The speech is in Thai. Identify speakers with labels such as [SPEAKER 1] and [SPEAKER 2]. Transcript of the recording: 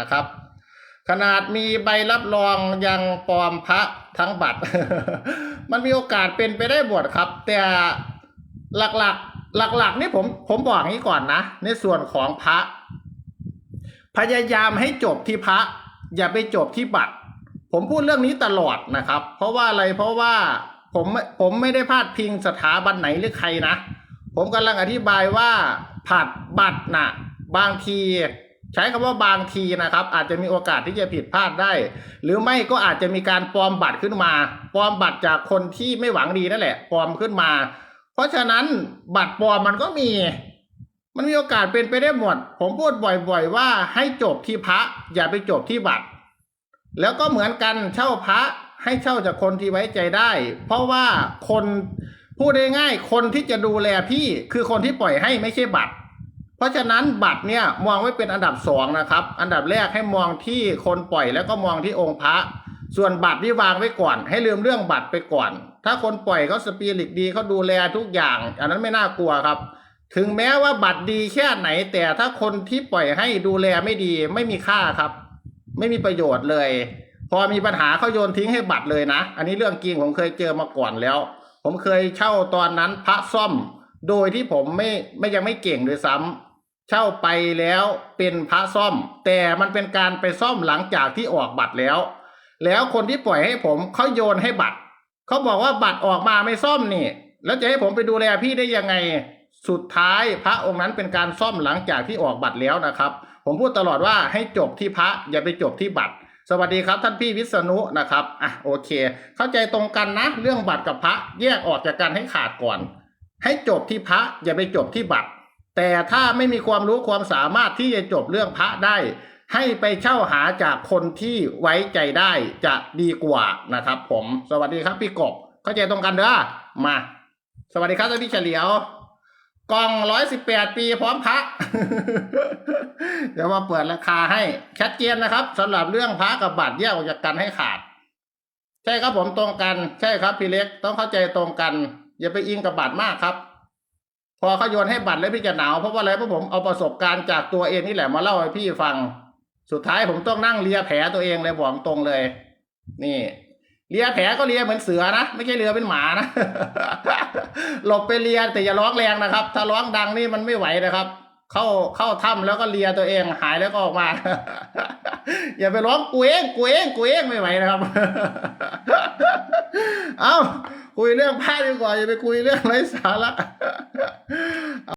[SPEAKER 1] นะครับ ขนาดมีใบรับรองยังปลอมพระทั้งบัตร มันมีโอกาสเป็นไปได้หมดครับ แต่หลักๆ หลักๆนี่ผมผมบอกงี้ก่อนนะ ในส่วนของพระ พยายามให้จบที่พระ อย่าไปจบที่บัตร ผมพูดเรื่องนี้ตลอดนะครับ เพราะว่าอะไรเพราะว่าผมไม่ผมไม่ได้พาดพิงสถาบันไหนหรือใครนะ ผมกำลังอธิบายว่าผัดบัตรน่ะ บางที ใช้คำว่าบางทีนะครับ อาจจะมีโอกาสที่จะผิดพลาดได้ หรือไม่ก็อาจจะมีการปลอมบัตรขึ้นมาปลอมบัตรจากคนที่ไม่หวังดีนั่นแหละปลอมขึ้นมา เพราะฉะนั้นบัตรปลอมมันก็มี มันมีโอกาสเป็นไปได้หมด ผมพูดบ่อย ๆ ว่าให้จบที่พระ อย่าไปจบที่บัตร แล้วก็เหมือนกันเช่าพระให้เช่าจากคนที่ไว้ใจได้ เพราะว่าคนพูดได้ง่ายๆคนที่จะดูแลพี่คือคนที่ปล่อยให้ไม่ใช่บัตร เพราะฉะนั้นบัตรเนี่ยมองไว้เป็นอันดับสองนะครับ อันดับแรกให้มองที่คนปล่อยแล้วก็มองที่องค์พระ ส่วนบัตรที่วางไว้ก่อน ให้ลืมเรื่องบัตรไปก่อน ถ้าคนปล่อยเขาสปิริตดีเขาดูแลทุกอย่าง อันนั้นไม่น่ากลัวครับ ถึงแม้ว่าบัตรดีแค่ไหน แต่ถ้าคนที่ปล่อยให้ดูแลไม่ดีไม่มีค่าครับ ไม่มีประโยชน์เลย พอมีปัญหาเขาโยนทิ้งให้บัตรเลยนะ อันนี้เรื่องจริงผมเคยเจอมาก่อนแล้ว ผมเคยเช่าตอนนั้นพระซ่อม โดยที่ผมไม่ไม่ยังไม่เก่งด้วยซ้ำ เช่าไปแล้วเป็นพระซ่อม แต่มันเป็นการไปซ่อมหลังจากที่ออกบัตรแล้ว แล้วคนที่ปล่อยให้ผมเขาโยนให้บัตรเขาบอกว่าบัตรออกมาไม่ซ่อมนี่ แล้วจะให้ผมไปดูแลพี่ได้ยังไงสุดท้ายพระองค์นั้นเป็นการซ่อมหลังจากที่ออกบัตรแล้วนะครับ ผมพูดตลอดว่าให้จบที่พระอย่าไปจบที่บัตร สวัสดีครับท่านพี่วิษณุนะครับอะโอเค เข้าใจตรงกันนะ เรื่องบัตรกับพระแยกออกจากกันให้ขาดก่อน ให้จบที่พระอย่าไปจบที่บัตร แต่ถ้าไม่มีความรู้ความสามารถที่จะจบเรื่องพระได้ ให้ไปเช่าหาจากคนที่ไว้ใจได้จะดีกว่านะครับผม สวัสดีครับพี่กบ เข้าใจตรงกันเด้อมา สวัสดีครับท่านพี่เฉลียวกล่องร้อยสิบแปดปีพร้อมพระ เดี๋ยวมาเปิดราคาให้ ชัดเจนนะครับสำหรับเรื่องพระกับบัตรแยกออกจากกันให้ขาด ใช่ครับผมตรงกัน ใช่ครับพี่เล็กต้องเข้าใจตรงกัน อย่าไปอิงกับบัตรมากครับ พอเขาโยนให้บัตรแล้วพี่จะหนาวเพราะว่าอะไรเพราะผมเอาประสบการณ์จากตัวเองนี่แหละมาเล่าให้พี่ฟัง สุดท้ายผมต้องนั่งเลียแผลตัวเองเลยบอกตรงเลย นี่เลียแผลก็เลียเหมือนเสือนะไม่ใช่เลียเป็นหมานะหลบไปเลียแต่อย่าร้องแรงนะครับ ถ้าร้องดังนี่มันไม่ไหวนะครับ เข้าเข้าถ้ำแล้วก็เลียตัวเองหายแล้วก็ออกมา อย่าไปร้องกูเองกูเองกูเองไม่ไหวนะครับ เอา คุยเรื่องผ้าดีกว่าอย่าไปคุยเรื่องไร้สาระ